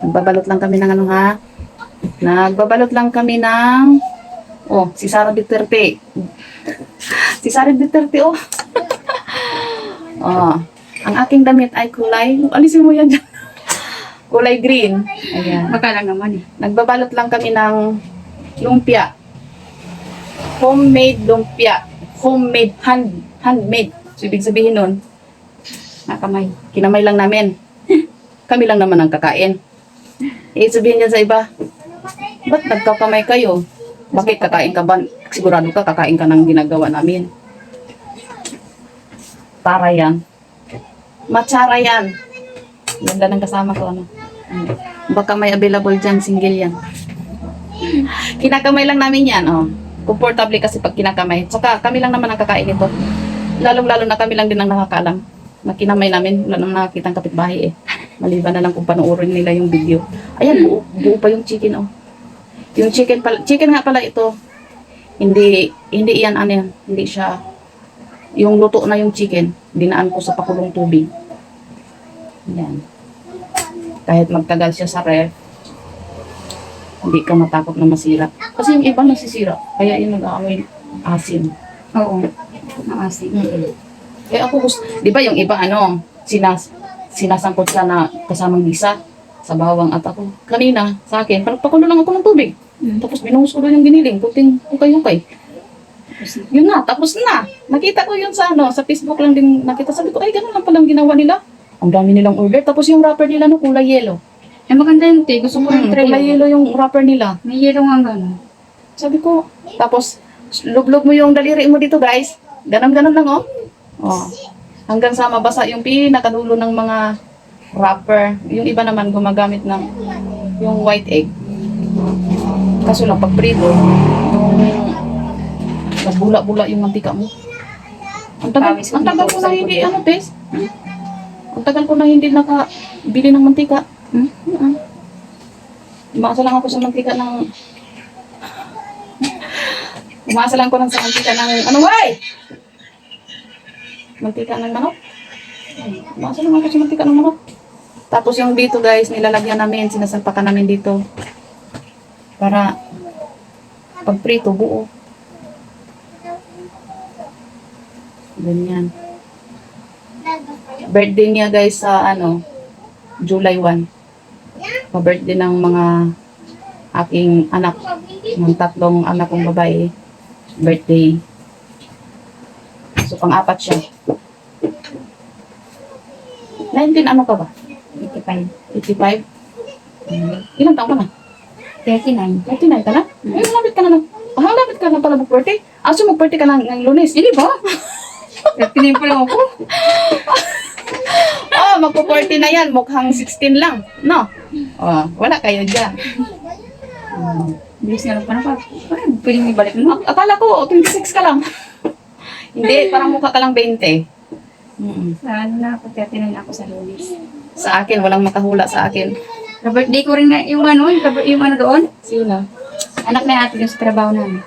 Nagbabalot lang kami ng ano ha. Nagbabalot lang kami ng Oh, si Sarah Duterte. si Sarah Duterte oh. oh. Ang aking damit ay kulay. Alisin mo yan dyan. kulay green. Ayan. Baka lang naman eh. Nagbabalot lang kami ng lumpia. Homemade lumpia. Homemade, hand, handmade. So, ibig sabihin nun, Nakamay. kinamay lang namin. Kami lang naman ang kakain. Eh, sabihin niya sa iba, ba't nagkakamay kayo? Bakit kakain ka ba? Sigurado ka, kakain ka ng ginagawa namin. Para yan. Matsara yan. Ganda ng kasama ko, ano. Baka may available dyan, single yan. Kinakamay lang namin yan, oh. Comfortable kasi pag kinakamay. Saka kami lang naman ang kakain nito. Lalong-lalo na kami lang din ang nakakaalam. Na kinamay namin, wala nang nakakita ang kapitbahay eh. Maliban na lang kung panoorin nila yung video. Ayan, buo, buo pa yung chicken, oh. Yung chicken pala, chicken nga pala ito. Hindi, hindi yan, ano yan, hindi siya, yung luto na yung chicken, dinaan ko sa pakulong tubig. Yan. Kahit magtagal siya sa ref, hindi ka matakot na masira. Kasi yung iba nasisira, kaya yung nag-aamoy asin. Oo. Maasim. Mm-mm. Eh ako gusto, di ba yung iba ano, sinas, sinasangkot ka na kasamang lisa sa bawang at ako. Kanina, sa akin, parang pakulo lang ako ng tubig. Mm. Tapos binuhos ko yung giniling, puting ukay-ukay. Yun na, tapos na. Nakita ko yun sa ano, sa Facebook lang din nakita. Sabi ko, ay ganun lang palang ginawa nila. Ang dami nilang order. Tapos yung wrapper nila no, kulay yellow. Eh maganda yun, te. Gusto ko Mm, yung try. kulay yellow yung wrapper nila. May yellow nga gano'n. Sabi ko, tapos lublog mo yung daliri mo dito guys. Ganon-ganon lang oh. Oh. Hanggang sa mabasa yung pinakadulo ng mga wrapper. Yung iba naman gumagamit ng yung white egg. Kaso lang pag prito, nagbula-bula yung mantika mo. Ang tagal, Pawis ang tagal ko na hindi, ano, Tess? Ang tagal ko na hindi nakabili ng mantika. Hmm? Mm. Umaasa lang ako sa mantika ng... Umaasa lang ko lang sa mantika ng... Ano, way? Mantika ng manok? Umaasa lang ako sa mantika ng manok. Tapos yung dito guys, nilalagyan namin, sinasalpakan namin dito. Para pag prito, buo. Ganyan. Birthday niya guys sa ano, July 1. Pa-birthday ng mga aking anak, ng tatlong anak kong babae. Birthday. So, pang-apat siya. 19 ano ka ba? 85. 85? Hmm. Ilang taon ka na? 39. 39 ka na? Ay, malapit ka na lang. Ah, malapit ka na pala mag-birthday. Ah, so mag-birthday ka na ng lunes. Hindi ba? 39 pa lang ako. Oh, magpo-40 na yan. Mukhang 16 lang. No? Oh, wala kayo dyan. Hmm. Bilis nga lang pa na pa. Parang pwedeng ibalik mo. Ak- Akala ko, 26 ka lang. Hindi, parang mukha ka lang 20. Mm-mm. Sa ano na ako, 39 ako sa lunes. Sa akin, walang makahula sa akin. Sa birthday ko rin na yung ano, yung, yung ano doon. Sino? Anak na natin yung sa trabaho namin.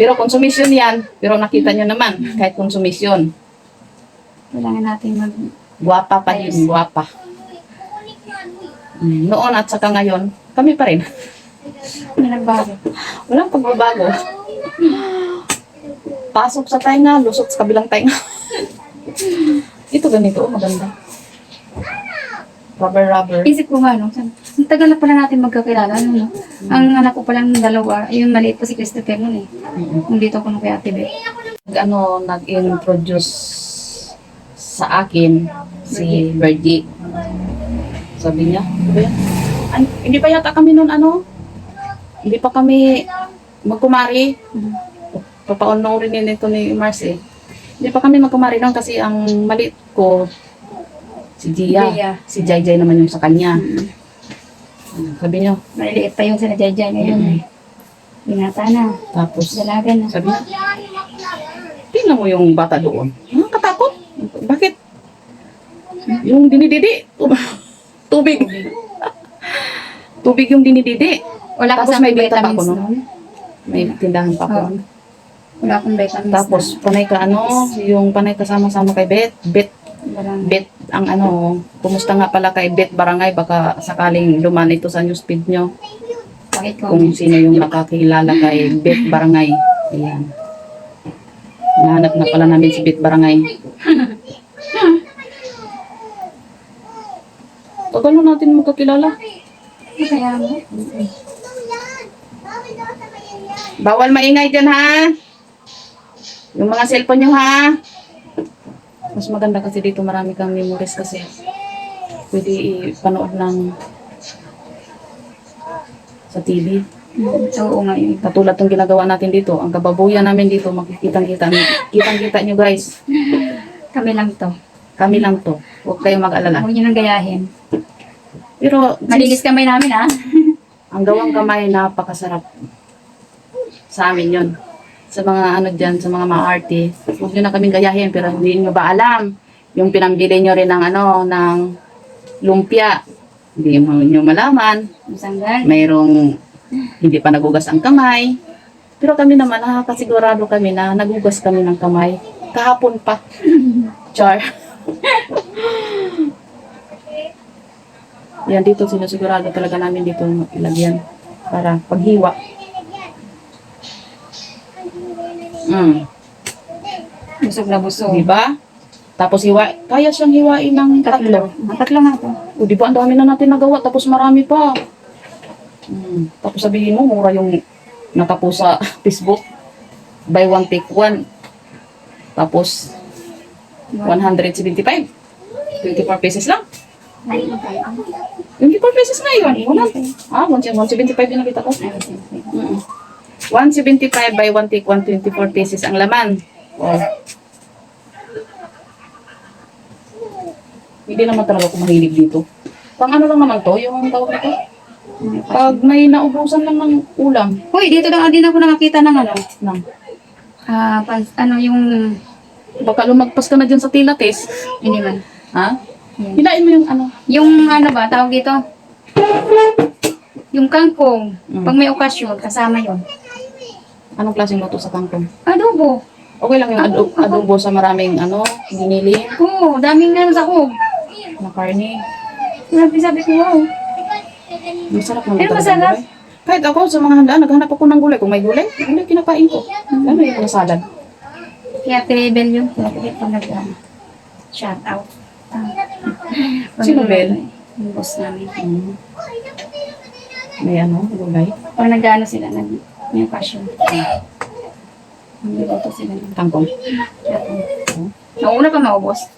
Pero konsumisyon yan. Pero nakita nyo naman, kahit konsumisyon. Kailangan natin mag... Guwapa pa din, guwapa. Mm, Noon at saka ngayon, kami pa rin. May nagbago. Walang pagbabago. Pasok sa tainga, lusot sa kabilang tainga. Ito ganito, oh, maganda. Rubber rubber. Isip ko nga, no? Ang tagal na pala natin magkakilala, ano, no? Ang anak ko palang dalawa, yung maliit pa si Christopher nun eh. Mm-mm. Nung dito ako nung kay Ate Beth. ano, nag-introduce sa akin si Bergie. Sabi niya, ano? An- hindi pa yata kami noon ano? Hindi pa kami magkumari. Papaonorin din ito ni Mars eh. Hindi pa kami magkumari noon kasi ang maliit ko si Gia. Gia. Si Jai Jai naman yung sa kanya. Mm. Sabi niya, Maliliit pa yung sila Jai ngayon eh. Binata na. tapos Dalaga na. Sabi niya, tingnan mo yung bata doon. Ang katakot. Bakit? Yung dinididi. tub- Tubig. Tubig yung dinididi. Wala Tapos may beta pa ako, no? nun. May tindahan pa ako. Oo. Wala akong vitamins Tapos, panay ka ano, yung panay kasama-sama kay Bet. Bet. na. Barang. Bet, ang ano, kumusta nga pala kay Bet Barangay, baka sakaling luman ito sa newsfeed nyo Bakit ko? kung sino yung nakakilala kay Bet Barangay. Ayan. Nahanap na pala namin si Bet Barangay. Tagal na natin magkakilala. Kaya mo. Bawal maingay dyan ha. Yung mga cellphone nyo ha. Mas maganda kasi dito marami kang memories kasi pwede ipanood ng sa TV. Mm, Oo nga yun. Katulad ng ginagawa natin dito, ang kababuyan namin dito, makikitang-kita kitang-kita nyo guys. Kami lang to. Kami lang to. Huwag kayong mag-alala. Huwag niyo nang gayahin. Pero Malinis kamay namin ah. ang gawang kamay napakasarap. Sa amin yon Sa mga ano dyan, sa mga maarte, huwag nyo na kaming gayahin, pero hindi nyo ba alam yung pinambili nyo rin ng ano, ng lumpia. Hindi mo nyo malaman. Mayroong hindi pa nagugas ang kamay. Pero kami naman, nakakasigurado kami na nagugas kami ng kamay. Kahapon pa. Char. Yan, dito sinasigurado talaga namin dito ilagyan para paghiwa. Mm, Busog na busog. di ba? Tapos hiwa, kaya siyang hiwain ng tatlo. Tatlo. Ah, nga to. O, di ba, ang dami na natin nagawa, tapos marami pa. Hmm. Tapos sabihin mo, mura yung natapos sa Facebook. Buy one, take one. Tapos, 175. 24 pesos lang. 24 pesos na yun. Wala. Ah, 175 yung nakita ko. Mm. 175 by 1 take 124 pesos ang laman. Oh. Hindi naman talaga ako mahilig dito. Pang ano lang naman to, yung tawag nito. Pag may naubusan lang ng ulam. Hoy, dito lang din ako nakakita ng ano. Nang, Ah, pans, ano yung baka lumagpas ka na dyan sa tilates. hindi man. Ha? Yan. Hilain mo yung ano. Yung ano ba, tawag dito? Yung kangkong. Mm. Pag may okasyon, kasama yon. Anong klaseng luto sa kangkong? Adobo. Okay lang yung ado- adobo sa maraming ano, ginili Oo, daming ano sa kog. na karne. Sabi, sabi ko, wow. Masarap naman Pero talaga masarap. gulay. Kahit ako sa mga handaan, naghanap ako ng gulay. Kung may gulay, gulay kinapain ko. Ano yung mga salad? Kaya Bell yun. Kaya Bell pag nag shout out. Sino, Bell? Yung boss namin. Mm. May ano, gulay. Pag nag-ano sila, nag, may passion. Nagluto sila ng Kangkong. kangkong. Nauna pa maubos.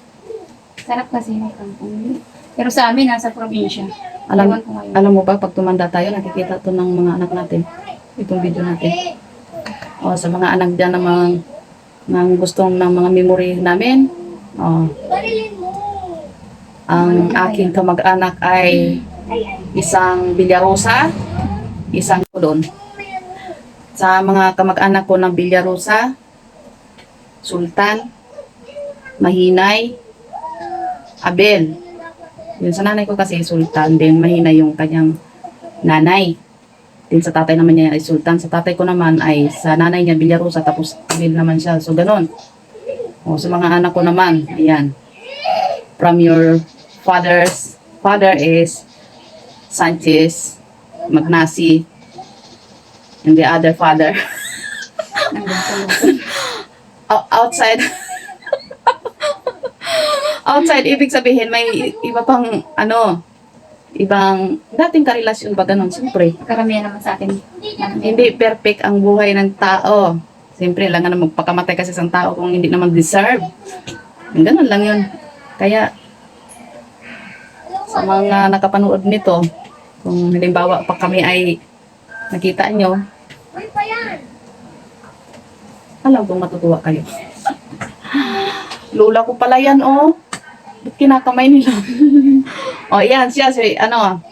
Sarap kasi yung kangkong. Pero sa amin, nasa probinsya. Alam, alam mo ba, pag tumanda tayo, nakikita to ng mga anak natin. Itong video natin. O, sa mga anak dyan na mga, ng gustong ng mga memory namin. O, ang aking kamag-anak ay isang Villarosa, isang Kulon. Sa mga kamag-anak ko ng Villarosa, Sultan, Mahinay, Abel. Yun sa nanay ko kasi Sultan din, Mahinay yung kanyang nanay. Din sa tatay naman niya ay Sultan. Sa tatay ko naman ay sa nanay niya Villarosa tapos Abel naman siya. So ganun. O sa mga anak ko naman, ayan. From your father's father is Sanchez Magnasi and the other father. Outside. Outside ibig sabihin may iba pang ano ibang dating karelasyon ba ganun? Siyempre. Karamihan naman sa atin. hindi perfect ang buhay ng tao. Siyempre lang na magpakamatay kasi sa tao kung hindi naman deserve. Ganun lang yun. Kaya sa mga nakapanood nito kung halimbawa pa kami ay nakita nyo alam kong matutuwa kayo Lola ko pala yan, oh. Ba't kinakamay nila? oh, yan, siya, si, ano,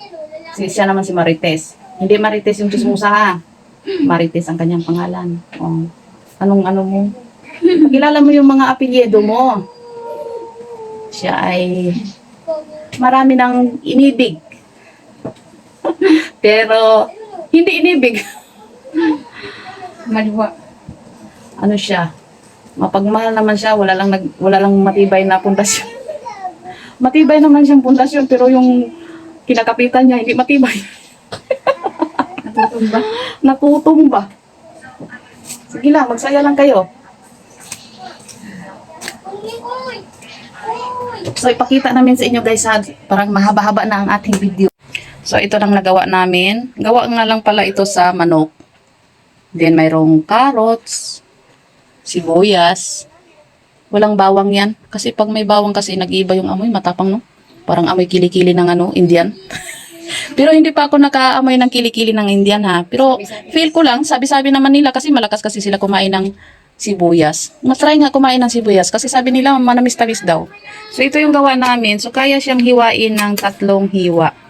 si, siya naman si Marites. Hindi Marites yung chismosa, ha? Marites ang kanyang pangalan. Oh. Anong, ano mo? Kilala mo yung mga apelyido mo. Siya ay marami ng inibig. Pero, hindi inibig. Maliwa. ano siya, mapagmahal naman siya, wala lang nag, wala lang matibay na pundasyon. Matibay naman siyang pundasyon pero yung kinakapitan niya hindi matibay. Natutumba. Natutumba. Sige lang, magsaya lang kayo. So ipakita namin sa inyo guys ha, parang mahaba-haba na ang ating video. So ito lang nagawa namin. Gawa nga lang pala ito sa manok. Then mayroong carrots, sibuyas. Walang bawang yan. Kasi pag may bawang kasi nag-iiba yung amoy, matapang no? Parang amoy kilikili ng ano, Indian. Pero hindi pa ako nakaamoy ng kilikili ng Indian ha. Pero feel ko lang, sabi-sabi naman nila kasi malakas kasi sila kumain ng sibuyas. Matry nga kumain ng sibuyas kasi sabi nila manamis-tamis daw. So ito yung gawa namin. So kaya siyang hiwain ng tatlong hiwa.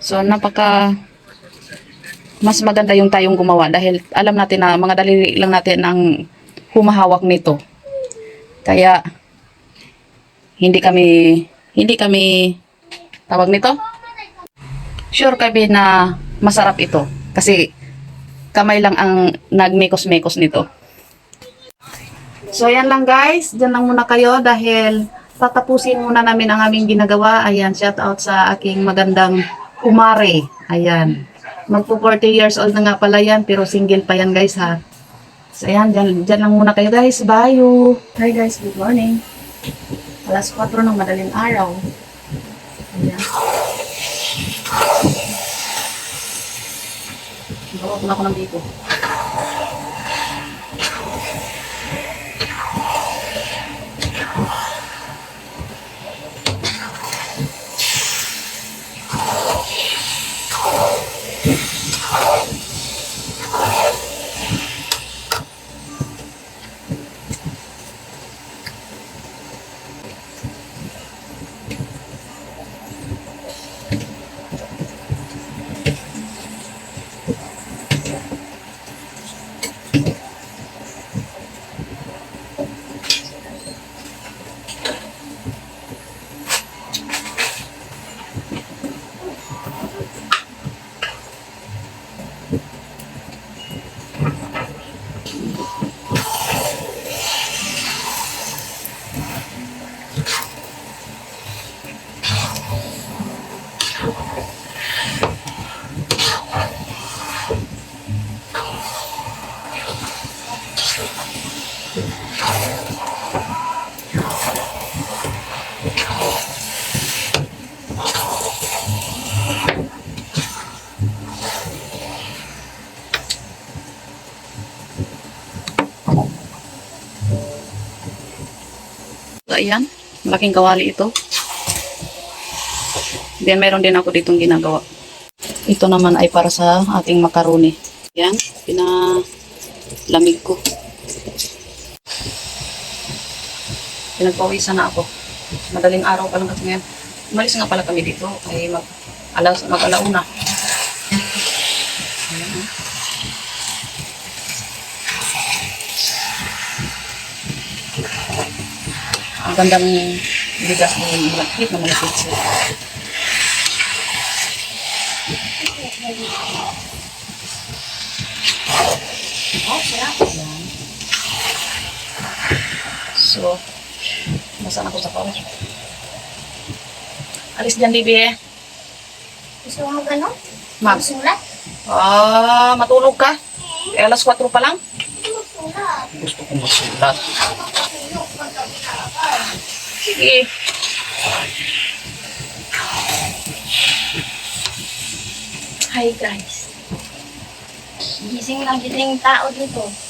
So napaka mas maganda yung tayong gumawa dahil alam natin na mga daliri lang natin ang humahawak nito. Kaya hindi kami hindi kami tawag nito sure kami na masarap ito. Kasi kamay lang ang nagmekos-mekos nito. So, ayan lang guys. Diyan lang muna kayo dahil tatapusin muna namin ang aming ginagawa. Ayan, shout out sa aking magandang kumare. Ayan. Magpo 40 years old na nga pala yan, pero single pa yan guys ha. So, ayan, dyan, dyan lang muna kayo guys. Bye! Hi guys, good morning. Alas 4 ng madaling araw. Ayan. Gawa ko na ako ng dito. So, ayan. Malaking kawali ito. Then, meron din ako ditong ginagawa. Ito naman ay para sa ating makaroni. Yan. Pinalamig ko. Pinagpawisan na ako. Madaling araw pa lang kasi ngayon. Umalis nga pala kami dito. Ay mag, alas, mag. Ang gandang bigas ni malakit na siya. Ayan. So, nasaan ako sa pawis? Alis dyan, Bibi. Gusto mo gano'n? Ma'am. Sulat? Ah, matulog ka? Eh, alas 4 pa lang? Gusto kong masulat. Pag kami nakakal? Sige. Hi guys. Gising lang yung tao dito.